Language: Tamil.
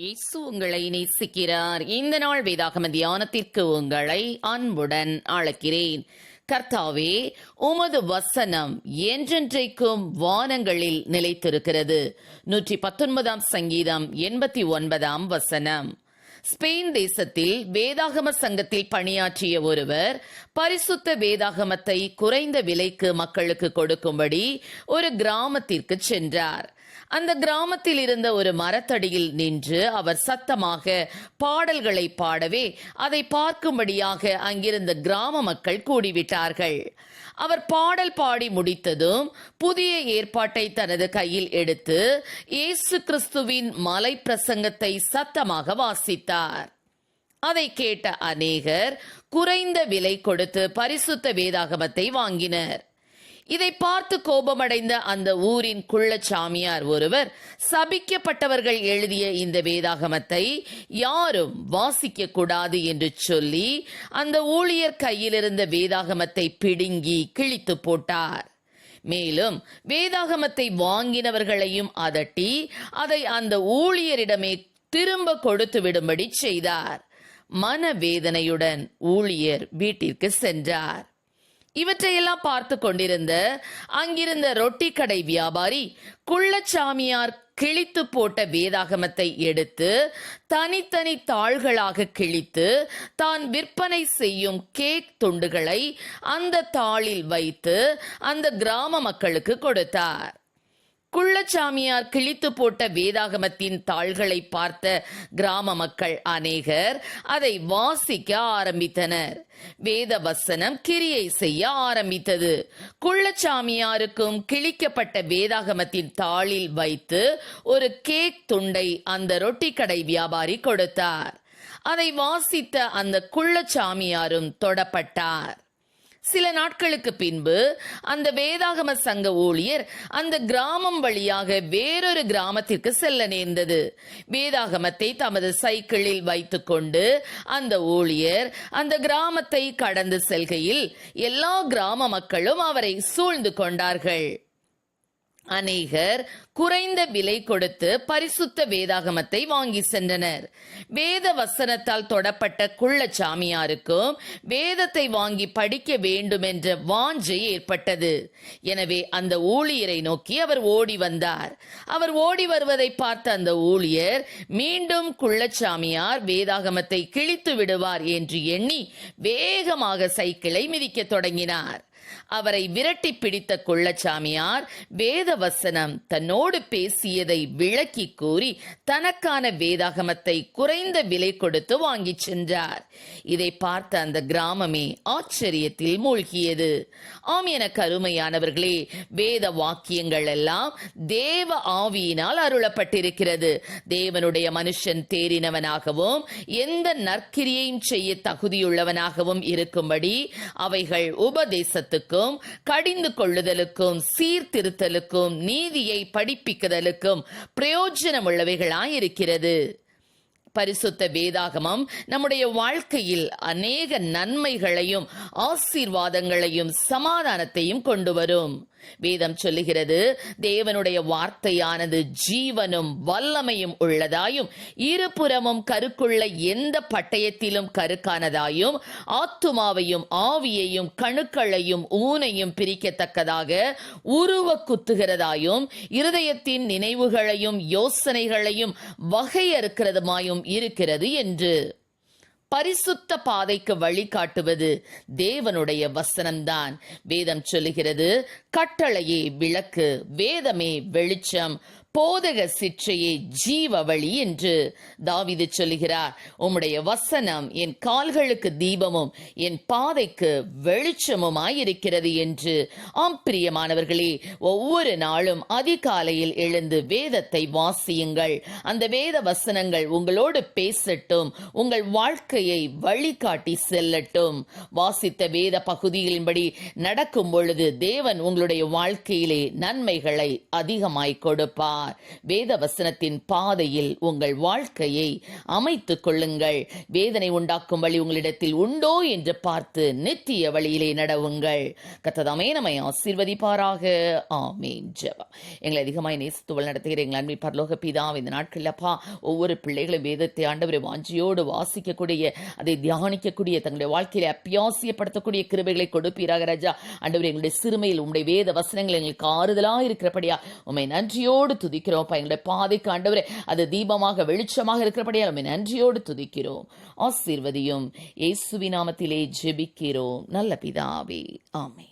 இயேசு உங்களை நேசிக்கிறார். இந்த நாள் வேதாகம தியானத்திற்கு உங்களை அன்புடன் அழைக்கிறேன். கர்த்தாவே உமது வசனம் என்றென்றைக்கும் வானங்களில் நிலைத்திருக்கிறது. நூற்றி பத்தொன்பதாம் சங்கீதம் எண்பத்தி ஒன்பதாம் வசனம். ஸ்பெயின் தேசத்தில் வேதாகம சங்கத்தில் பணியாற்றிய ஒருவர் பரிசுத்த வேதாகமத்தை குறைந்த விலைக்கு மக்களுக்கு கொடுக்கும்படி ஒரு கிராமத்திற்கு சென்றார். அந்த கிராமத்தில் இருந்த ஒரு மரத்தடியில் நின்று அவர் சத்தமாக பாடல்களை பாடவே அதை பார்க்கும்படியாக அங்கிருந்த கிராம மக்கள் கூடிவிட்டார்கள். அவர் பாடல் பாடி முடித்ததும் புதிய ஏற்பாட்டை தனது கையில் எடுத்து இயேசு கிறிஸ்துவின் மலை பிரசங்கத்தை சத்தமாக வாசித்தார். அதை கேட்ட அநேகர் குறைந்த விலை கொடுத்து பரிசுத்த வேதாகமத்தை வாங்கினர். இதை பார்த்து கோபமடைந்த அந்த ஊரின் குள்ளச்சாமியார் ஒருவர் சபிக்கப்பட்டவர்கள் எழுதிய இந்த வேதாகமத்தை யாரும் வாசிக்க கூடாது என்று சொல்லி அந்த ஊழியர் கையிலிருந்த வேதாகமத்தை பிடுங்கி கிழித்து போட்டார். மேலும் வேதாகமத்தை வாங்கினவர்களையும் அதட்டி அதை அந்த ஊழியரிடமே திரும்ப கொடுத்து விடும்படி செய்தார். மனவேதனையுடன் ஊழியர் வீட்டிற்கு சென்றார். இவற்றையெல்லாம் பார்த்து கொண்டிருந்த அங்கிருந்த ரொட்டி கடை வியாபாரி குள்ளச்சாமியார் கிழித்து போட்ட வேதாகமத்தை எடுத்து தனித்தனி தாள்களாக கிழித்து தான் விற்பனை செய்யும் கேக் துண்டுகளை அந்த தாளில் வைத்து அந்த கிராம மக்களுக்கு கொடுத்தார். குள்ளச்சாமியார் கிழித்து போட்ட வேதாகமத்தின் தாள்களை பார்த்த கிராம மக்கள் அநேகர் அதை வாசிக்க ஆரம்பித்தனர். வேத வசனம் கிரியை செய்ய ஆரம்பித்தது. குள்ளச்சாமியாருக்கும் கிழிக்கப்பட்ட வேதாகமத்தின் தாளில் வைத்து ஒரு கேக் துண்டை அந்த ரொட்டி கடை வியாபாரி கொடுத்தார். அதை வாசித்த அந்த குள்ளச்சாமியாரும் தொடப்பட்டார். சில நாட்களுக்கு பின்பு அந்த வேதாகம சங்க ஊழியர் அந்த கிராமம் வழியாக வேறொரு கிராமத்திற்கு செல்ல நேர்ந்தது. வேதாகமத்தை தமது சைக்கிளில் வைத்துக்கொண்டு அந்த ஊழியர் அந்த கிராமத்தை கடந்து செல்கையில் எல்லா கிராம மக்களும் அவரை சூழ்ந்து கொண்டார்கள். அநேகர் குறைந்த விலை கொடுத்து பரிசுத்த வேதாகமத்தை வாங்கி சென்றனர். வேத வசனத்தால் தொடப்பட்ட குள்ளச்சாமியாருக்கும் வேதத்தை வாங்கி படிக்க வேண்டும் என்ற வாஞ்சை ஏற்பட்டது. எனவே அந்த ஊழியரை நோக்கி அவர் ஓடி வந்தார். அவர் ஓடி வருவதை பார்த்த அந்த ஊழியர் மீண்டும் குள்ளச்சாமியார் வேதாகமத்தை கிழித்து விடுவார் என்று எண்ணி வேகமாக சைக்கிளை மிதிக்க தொடங்கினார். அவரை விரட்டி பிடித்த குள்ளச்சாமியார் வேத வசனம் தன்னோடு பேசியதை விளக்கி கூறி தனக்கான வேதாகமத்தை குறைந்த விலை கொடுத்து வாங்கிச் சென்றார். இதை பார்த்த அந்த கிராமமே ஆச்சரியத்தில் மூழ்கியது. ஆம் என கருமையானவர்களே வேத வாக்கியங்கள் எல்லாம் தேவ ஆவியினால் அருளப்பட்டிருக்கிறது. தேவனுடைய மனுஷன் தேறினவனாகவும் எந்த நற்கிரியையும் செய்ய தகுதியுள்ளவனாகவும் இருக்கும்படி அவைகள் உபதேசத்துக்கும் கடிந்து கொள்ளுதலுக்கும் சீர்திருத்தலுக்கும் நீதியை படிப்பிக்குதலுக்கும் பிரயோஜனமுள்ளவைகளாயிருக்கிறது. பரிசுத்த வேதாகமம் நம்முடைய வாழ்க்கையில் அநேக நன்மைகளையும் ஆசீர்வாதங்களையும் சமாதானத்தையும் கொண்டு வரும் வேதம் சொல்லுகிறது தேவனுடைய வார்த்தையானது ஜீவனும் வல்லமையும் உள்ளதாயும் இருபுறமும் கருக்குள்ள எந்த பட்டயத்திலும் கருக்கானதாயும் ஆத்துமாவையும் ஆவியையும் கணுக்களையும் ஊனையும் பிரிக்கத்தக்கதாக உருவ குத்துகிறதாயும் இருதயத்தின் நினைவுகளையும் யோசனைகளையும் வகையறுக்கிறதுமாயும் இருக்கிறது என்று பரிசுத்த பாதைக்கு வழிகாட்டுவது தேவனுடைய வசனம்தான். வேதம் சொல்லுகிறது கட்டளையே விளக்கு வேதமே வெளிச்சம். போதக சிற்றையே ஜீவ வழி என்று தாவிது சொல்லுகிறார். உம்முடைய வசனம் என் கால்களுக்கு தீபமும் என் பாதைக்கு வெளிச்சமுமாயிருக்கிறது என்று. ஆம் பிரியமானவர்களே ஒவ்வொரு நாளும் அதிகாலையில் எழுந்து வேதத்தை வாசியுங்கள். அந்த வேத வசனங்கள் உங்களோடு பேசட்டும் உங்கள் வாழ்க்கையை வழிகாட்டி செல்லட்டும். வாசித்த வேத பகுதிகளின்படி நடக்கும் பொழுது தேவன் உங்களுடைய வாழ்க்கையிலே நன்மைகளை அதிகமாய் கொடுப்பார். இருக்கிறார் வேத வசனத்தின் பாதையில் உங்கள் வாழ்க்கையை அமைத்துக் கொள்ளுங்கள். வேதனை உண்டாக்கும் வழி உங்களிடத்தில் உண்டோ என்று பார்த்து நித்திய வழியிலே நடவுங்கள். கத்ததாமே நம்மை ஆசீர்வதிப்பாராக. ஆமேன். ஜெபம். எங்களை அதிகமாய் நேசத்துவல் நடத்துகிற எங்கள் அன்பின் பரலோக பிதா இந்த நாட்களில் அப்பா ஒவ்வொரு பிள்ளைகளும் வேதத்தை ஆண்டவரை வாஞ்சியோடு வாசிக்கக்கூடிய அதை தியானிக்கக்கூடிய தங்களுடைய வாழ்க்கையில அப்பியாசியப்படுத்தக்கூடிய கிருபைகளை கொடுப்பீராக ராஜா. ஆண்டவர் எங்களுடைய சிறுமையில் உங்களுடைய வேத வசனங்கள் எங்களுக்கு ஆறுதலாக இருக்கிறபடியா உண்மை நன்றியோடு துதிக்கிறோம். எங்களுடைய பாதைக்கு ஆண்டவரே அது தீபமாக வெளிச்சமாக இருக்கிறபடியால் நன்றியோடு துதிக்கிறோம். ஆசீர்வதியும். இயேசுவி நாமத்திலே ஜெபிக்கிறோம். நல்ல பிதாவே. ஆமே